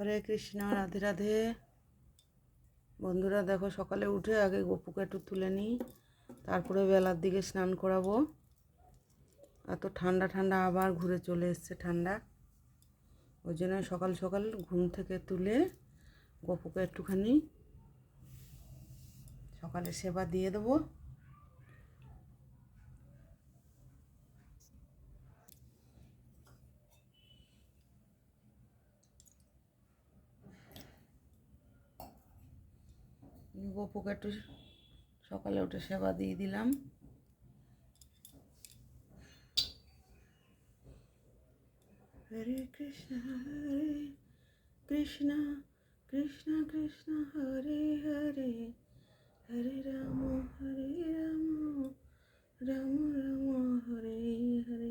হরে কৃষ্ণ, রাধে রাধে। বন্ধুরা, দেখো, সকালে উঠে আগে গপুকে একটু তুলে নিই, তারপরে বেলার দিকে স্নান করাবো। এত ঠান্ডা ঠান্ডা আবার ঘুরে চলে এসছে ঠান্ডা। ওই জন্য সকাল সকাল ঘুম থেকে তুলে গপুকে একটুখানি সকালে সেবা দিয়ে দেবো। গপুকে একটু সকালে উঠে সেবা দিয়ে দিলাম। হরে কৃষ্ণ হরে কৃষ্ণ কৃষ্ণ কৃষ্ণ, হরে হরে। হরে রাম হরে রাম রাম রাম হরে হরে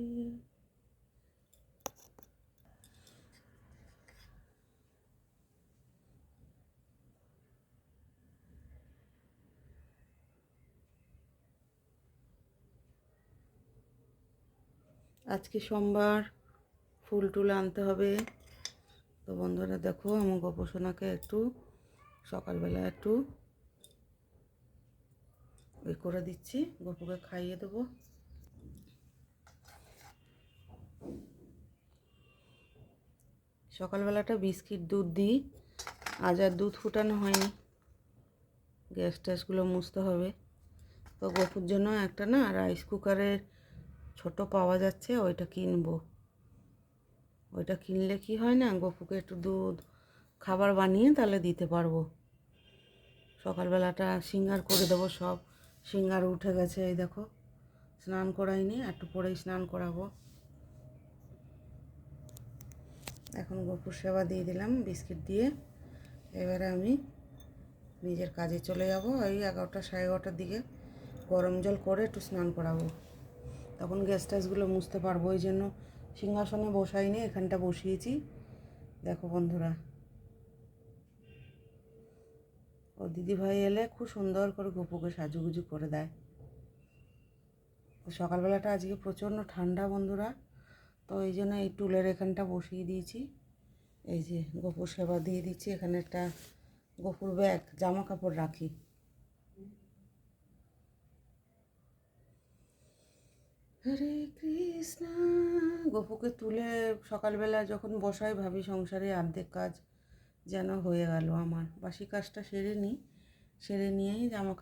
আজকে সোমবার ফুল টুল আনতে হবে। তো বন্ধুরা দেখো, আমার গোপসোনাকে একটু সকালবেলা একটু ওই করে দিচ্ছি। গপুকে খাইয়ে দেবো। সকালবেলাটা বিস্কিট, দুধ দিই। আজ আর দুধ ফুটানো হয়নি। গ্যাস ট্যাসগুলো মুছতে হবে। তো গপুর জন্য একটা না রাইস কুকারের ছোট পাওয়া যাচ্ছে, ওইটা কিনবো। ওইটা কিনলে কি হয় না গপুকে একটু দুধ, খাবার বানিয়ে তাহলে দিতে পারব। সকালবেলাটা সিঙ্গার করে দেবো সব। সিঙ্গার উঠে গেছে, এই দেখো, স্নান করাইনি, একটু পরেই স্নান করাবো। এখন গপুর সেবা দিয়ে দিলাম, বিস্কিট দিয়ে। এবারে আমি নিজের কাজে চলে যাব ওই এগারোটা সাড়ে এগারোটার দিকে। গরম জল করে একটু স্নান করাবো। তখন গ্যাস ট্যাসগুলো মুছতে পারব, ওই জন্য সিংহাসনে বসাইনি এখানটা বসিয়েছি। দেখো বন্ধুরা। ও দিদিভাই এলে খুব সুন্দর করে গপুকে সাজুগুজু করে দেয়। সকালবেলাটা আজকে প্রচণ্ড ঠান্ডা বন্ধুরা, তো এই জন্য এই টুলের এখানটা বসিয়ে দিয়েছি। এই যে গপুর সেবা দিয়ে দিচ্ছি, এখানে একটা গপুর ব্যাগ, জামা কাপড় রাখি। হরে কৃষ্ণ। গপুকে তুলে সকালবেলা যখন বসাই ভাবি, সংসারে আর্ধেক কাজ যেন হয়ে গেল আমার। বাসি কাজটা সেরে নিই। সেরে নিয়েই জামা